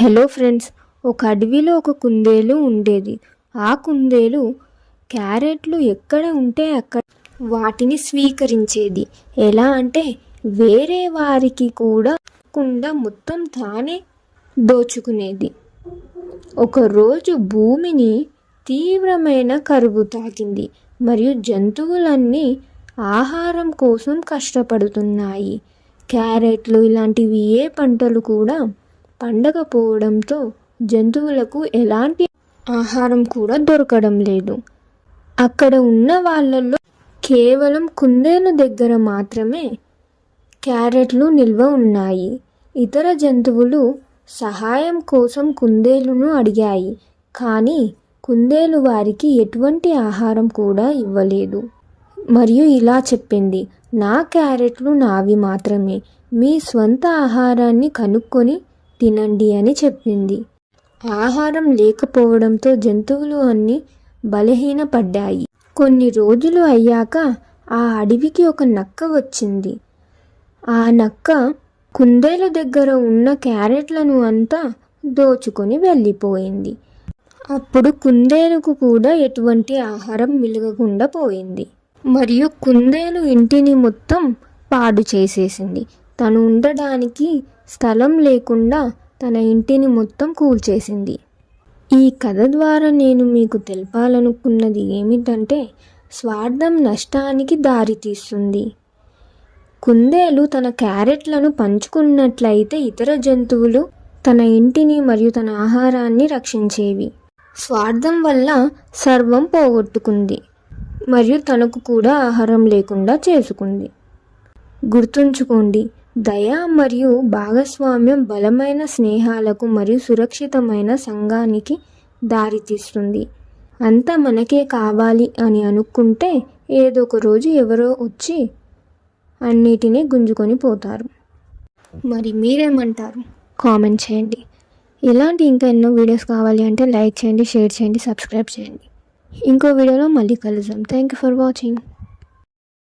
Hello friends ఒక అడవిలో ఒక కుందేలు ఉండేది. ఆ కుందేలు క్యారెట్లు ఎక్కడ ఉంటే అక్కడ వాటిని స్వీకరించేది. ఎలా అంటే వేరే వారికి కూడా కుండా మొత్తం తానే దోచుకునేది. ఒకరోజు భూమిని తీవ్రమైన కరువు తాకింది మరియు జంతువులన్నీ ఆహారం కోసం కష్టపడుతున్నాయి. క్యారెట్లు ఇలాంటివి ఏ పంటలు కూడా పండకపోవడంతో జంతువులకు ఎలాంటి ఆహారం కూడా దొరకడం లేదు. అక్కడ ఉన్న వాళ్ళల్లో కేవలం కుందేలు దగ్గర మాత్రమే క్యారెట్లు నిల్వ ఉన్నాయి. ఇతర జంతువులు సహాయం కోసం కుందేలును అడిగాయి కానీ కుందేలు వారికి ఎటువంటి ఆహారం కూడా ఇవ్వలేదు. మరియు ఇలా చెప్పింది నా క్యారెట్లు నావి మాత్రమే. మీ స్వంత ఆహారాన్ని కనుక్కొని తినండి అని చెప్పింది. ఆహారం లేకపోవడంతో జంతువులు అన్నీ బలహీనపడ్డాయి. కొన్ని రోజులు అయ్యాక ఆ అడవికి ఒక నక్క వచ్చింది. ఆ నక్క కుందేలు దగ్గర ఉన్న క్యారెట్లను అంతా దోచుకొని వెళ్ళిపోయింది. అప్పుడు కుందేలుకు కూడా ఎటువంటి ఆహారం మిలగకుండా పోయింది. మరియు కుందేలు ఇంటిని మొత్తం పాడు చేసేసింది. తను ఉండడానికి స్థలం లేకుండా తన ఇంటిని మొత్తం కూల్చేసింది. ఈ కథ ద్వారా నేను మీకు తెలపాలనుకున్నది ఏమిటంటే స్వార్థం నష్టానికి దారితీస్తుంది కుందేలు తన క్యారెట్లను పంచుకున్నట్లయితే ఇతర జంతువులు తన ఇంటిని మరియు తన ఆహారాన్ని రక్షించేవి. స్వార్థం వల్ల సర్వం పోగొట్టుకుంది మరియు తనకు కూడా ఆహారం లేకుండా చేసుకుంది. గుర్తుంచుకోండి దయ మరియు భాగస్వామ్యం బలమైన స్నేహాలకు మరియు సురక్షితమైన సంఘానికి దారితీస్తుంది అంతా మనకే కావాలి అని అనుకుంటే ఏదో ఒక రోజు ఎవరో వచ్చి అన్నిటినీ గుంజుకొని పోతారు. మరి మీరేమంటారు? కామెంట్ చేయండి. ఇలాంటి ఇంకా ఎన్నో వీడియోస్ కావాలి అంటే లైక్ చేయండి షేర్ చేయండి సబ్స్క్రైబ్ చేయండి. ఇంకో వీడియోలో మళ్ళీ కలుద్దాం. Thank you for watching.